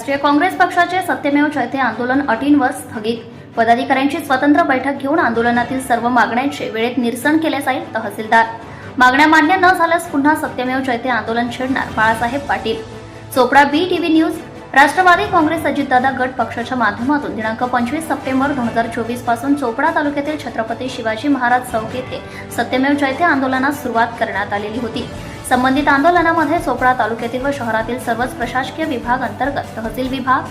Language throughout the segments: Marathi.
राष्ट्रीय काँग्रेस पक्षाचे सत्यमेव जयते आंदोलन अटींवर स्थगित. पदाधिकाऱ्यांची स्वतंत्र बैठक घेऊन आंदोलनातील सर्व मागण्यांचे वेळेत निरसन केले जाईल तहसीलदार. मागण्या मान्य न झाल्यास पुन्हा सत्यमेव जयते आंदोलन छेडणार Balasaheb Patil. Chopda B TV news. Rashtrawadi Congress Ajitdada गट पक्षाच्या माध्यमातून दिनांक पंचवीस सप्टेंबर दोन हजार चोवीसपासून चोपडा तालुक्यातील छत्रपती शिवाजी महाराज चौक येथे सत्यमेव जयते आंदोलनास सुरुवात करण्यात आलेली होती. संबंधित आंदोलनामध्ये चोपडा तालुक्यातील व शहरातील सर्वच प्रशासकीय विभाग अंतर्गत तहसील विभाग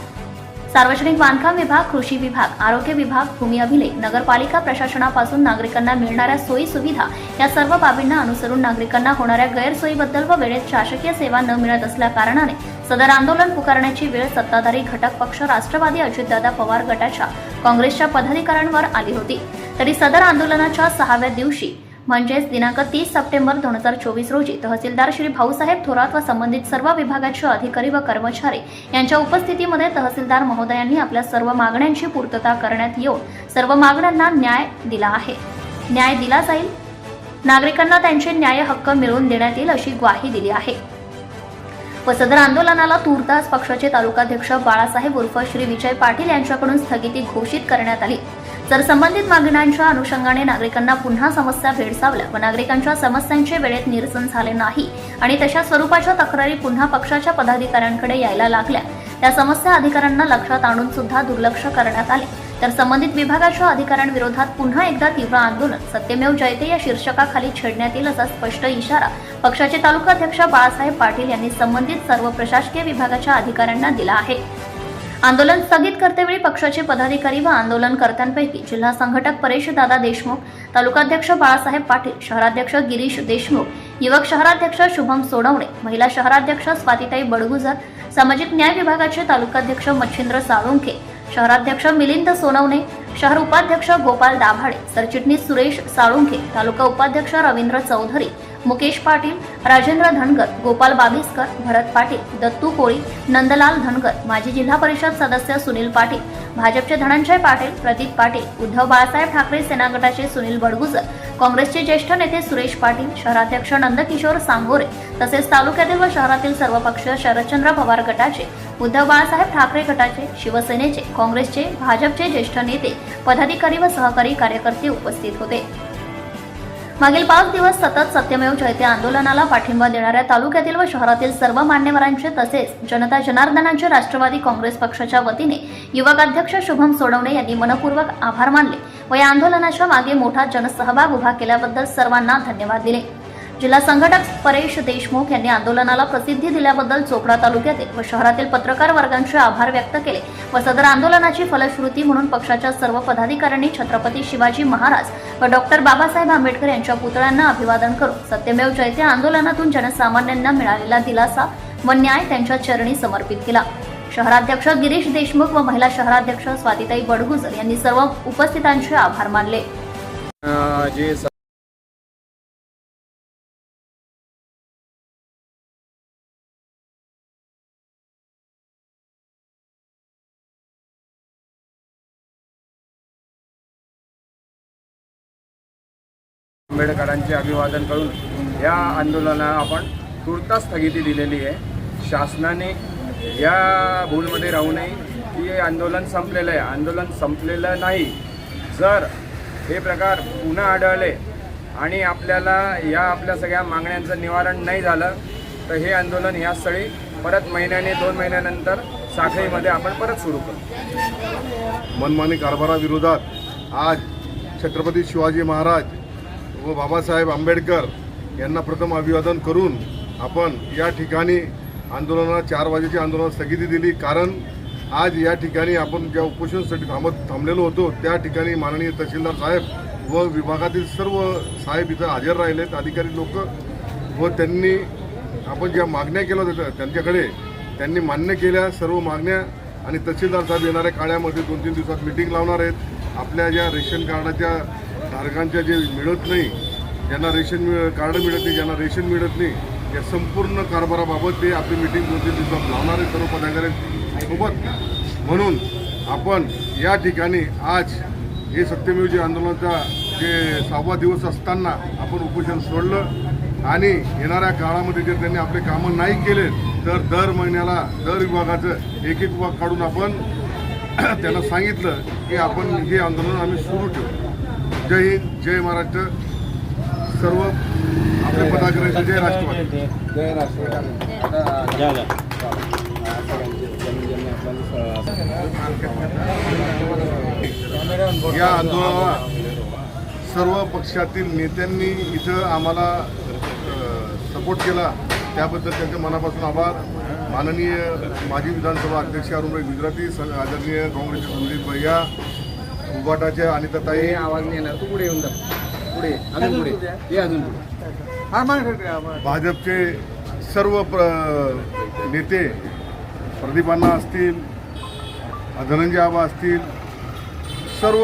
सार्वजनिक बांधकाम विभाग कृषी विभाग आरोग्य विभाग भूमी अभिलेख नगरपालिका प्रशासनापासून नागरिकांना मिळणाऱ्या सोयी सुविधा या सर्व बाबींना अनुसरून नागरिकांना होणाऱ्या गैरसोयीबद्दल व वेळेत शासकीय सेवा न मिळत असल्या कारणाने सदर आंदोलन पुकारण्याची वेळ सत्ताधारी घटक पक्ष राष्ट्रवादी अजितदादा पवार गटाच्या काँग्रेसच्या पदाधिकाऱ्यांवर आली होती. तरी सदर आंदोलनाच्या सहाव्या दिवशी म्हणजेच दिनांक तीस सप्टेंबर दोन हजार चोवीस रोजी तहसीलदार श्री भाऊसाहेब थोरात व संबंधित सर्व विभागाचे अधिकारी व कर्मचारी यांच्या उपस्थितीमध्ये तहसीलदार महोदयांनी आपल्या सर्व मागण्यांची पूर्तता करण्यात येऊन सर्व मागण्यांना न्याय दिला आहे. न्याय दिला जाईल. नागरिकांना त्यांचे न्याय हक्क मिळवून देण्यात येईल अशी ग्वाही दिली आहे. व सदर आंदोलनाला तूर्तास पक्षाचे तालुकाध्यक्ष बाळासाहेब उर्फ श्री विजय पाटील यांच्याकडून स्थगिती घोषित करण्यात आली. तर संबंधित मागण्यांच्या अनुषंगाने नागरिकांना पुन्हा समस्या भेडसावल्या. व नागरिकांच्या समस्यांचे वेळेत निरसन झाले नाही आणि तशा स्वरूपाच्या तक्रारी पुन्हा पक्षाच्या पदाधिकाऱ्यांकडे यायला लागल्या. त्या समस्या अधिकाऱ्यांना लक्षात आणून सुद्धा दुर्लक्ष करण्यात आले. तर संबंधित विभागाच्या अधिकाऱ्यांविरोधात पुन्हा एकदा तीव्र आंदोलन. सत्यमेव जयते या शीर्षकाखाली छेडण्यात येईल असा स्पष्ट इशारा पक्षाचे तालुकाध्यक्ष बाळासाहेब पाटील यांनी संबंधित सर्व प्रशासकीय विभागाच्या अधिकाऱ्यांना दिला आहे. आंदोलन स्थगित करतेवेळी पक्षाचे पदाधिकारी व आंदोलनकर्त्यांपैकी जिल्हा संघटक परेश दादा देशमुख तालुकाध्यक्ष बाळासाहेब पाटील शहराध्यक्ष गिरीश देशमुख युवक शहराध्यक्ष शुभम सोनवणे महिला शहराध्यक्ष स्वातीताई बडगुजर सामाजिक न्याय विभागाचे तालुकाध्यक्ष मच्छिंद्र साळुंखे शहराध्यक्ष मिलिंद सोनवणे शहर उपाध्यक्ष गोपाल दाभाडे सरचिटणीस सुरेश साळुंखे तालुका उपाध्यक्ष रवींद्र चौधरी मुकेश पाटील राजेंद्र धनगर गोपाल बाबिस्कर भरत पाटील दत्तू कोळी नंदलाल धनगर माजी जिल्हा परिषद सदस्य सुनील पाटील भाजपचे धनंजय पाटील प्रदीप पाटील उद्धव बाळासाहेब ठाकरे सेना गटाचे सुनील बडगुजर काँग्रेसचे ज्येष्ठ नेते सुरेश पाटील शहराध्यक्ष नंदकिशोर सांगोरे तसेच तालुक्यातील व शहरातील सर्व पक्ष शरदचंद्र पवार गटाचे उद्धव बाळासाहेब ठाकरे गटाचे शिवसेनेचे काँग्रेसचे भाजपचे ज्येष्ठ नेते पदाधिकारी व सहकारी कार्यकर्ते उपस्थित होते. मागील पाच दिवस सतत सत्यमेव जयते आंदोलनाला पाठिंबा देणाऱ्या तालुक्यातील व शहरातील सर्व मान्यवरांचे तसेच जनता जनार्दनांचे राष्ट्रवादी काँग्रेस पक्षाच्या वतीने युवक अध्यक्ष शुभम सोडवणे यांनी मनपूर्वक आभार मानले व या आंदोलनाच्या मागे मोठा जनसहभाग उभा केल्याबद्दल सर्वांना धन्यवाद दिले. जिल्हा संघटक परेश देशमुख यांनी आंदोलनाला प्रसिद्धी दिल्याबद्दल चोपडा तालुक्यातील व शहरातील पत्रकार वर्गांचे आभार व्यक्त केले व सदर आंदोलनाची फलश्रुती म्हणून पक्षाच्या सर्व पदाधिकाऱ्यांनी छत्रपती शिवाजी महाराज व डॉक्टर बाबासाहेब आंबेडकर यांच्या पुतळ्यांना अभिवादन करून सत्यमेव जयते आंदोलनातून जनसामान्यांना मिळालेला दिलासा व न्याय त्यांच्या चरणी समर्पित केला. शहराध्यक्ष गिरीश देशमुख व महिला शहराध्यक्ष स्वातिताई बडगुजर यांनी सर्व उपस्थितांचे आभार मानले. जे आंबेडकरांचे अभिवादन करून या आंदोलनाला आपण तुर्तास स्थगिती दिलेली आहे. शासनाने या भूलमध्ये राहू नये. की हे आंदोलन संपलेलं आहे. आंदोलन संपलेलं नाही. जर हे प्रकार पुन्हा आढळले आणि आपल्याला या आपल्या सगळ्या मागण्यांचं निवारण नाही झालं तर हे आंदोलन ह्या स्थळी परत महिन्याने दोन महिन्यानंतर साखळीमध्ये आपण परत सुरू करू. मनमानी कारभाराविरोधात आज छत्रपती शिवाजी महाराज व बाबासाहेब आंबेडकर यांना प्रथम अभिवादन करून आपण या ठिकाणी आंदोलनाला चार वाजेची आंदोलन स्थगिती दिली. कारण आज या ठिकाणी आपण ज्या उपोषणसाठी थांबत थांबलेलो होतो त्या ठिकाणी माननीय तहसीलदार साहेब व विभागातील सर्व साहेब इथं हजर राहिलेत अधिकारी लोक व त्यांनी आपण ज्या मागण्या केल्या होत्या त्यांच्याकडे त्यांनी मान्य केल्या. सर्व मागण्या आणि तहसीलदार साहेब येणाऱ्या काळ्यामध्ये दोन तीन दिवसात मिटिंग लावणार आहेत. आपल्या ज्या रेशन कार्डाच्या धारकांच्या जे मिळत नाही ज्यांना रेशन मिळ कार्ड मिळत नाही ज्यांना रेशन मिळत नाही या संपूर्ण कारभाराबाबत ते आपली मिटिंग दोन तीन दिवसात लावणार आहे सर्व पदाधिकाऱ्यांसोबत म्हणून आपण या ठिकाणी आज हे सत्यमेवजी आंदोलनाचा जे सहावा दिवस असताना आपण उपोषण सोडलं आणि येणाऱ्या काळामध्ये जर त्यांनी आपले कामं नाही केले तर दर महिन्याला दर विभागाचं एक एक विभाग काढून आपण त्यांना सांगितलं की आपण हे आंदोलन आम्ही सुरू ठेवू. जय हिंद जय महाराष्ट्र. सर्व आपले पदाधिकाऱ्यांचे जय राष्ट्रवादी. जय राष्ट्र या आंदोलनाला सर्व पक्षातील नेत्यांनी इथं आम्हाला सपोर्ट केला. त्याबद्दल त्यांचे मनापासून आभार. माननीय माजी विधानसभा अध्यक्ष अरुणभाई गुजराती आदरणीय काँग्रेसचे संदीप भैया उबाटाच्या अनिताताई. हे आवाज नाही येणार. तू पुढे येऊन जा. पुढे. अजून पुढे. ये अजून पुढे. भाजपचे सर्व प्र नेते प्रदीपांना असतील धनंजय आबा असतील सर्व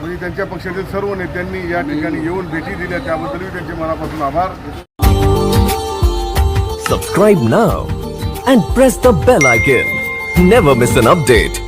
म्हणजे त्यांच्या पक्षातील सर्व नेत्यांनी या ठिकाणी येऊन भेटी दिल्या. त्याबद्दलही त्यांचे मनापासून आभार. Subscribe now and press the bell icon. Never miss an update.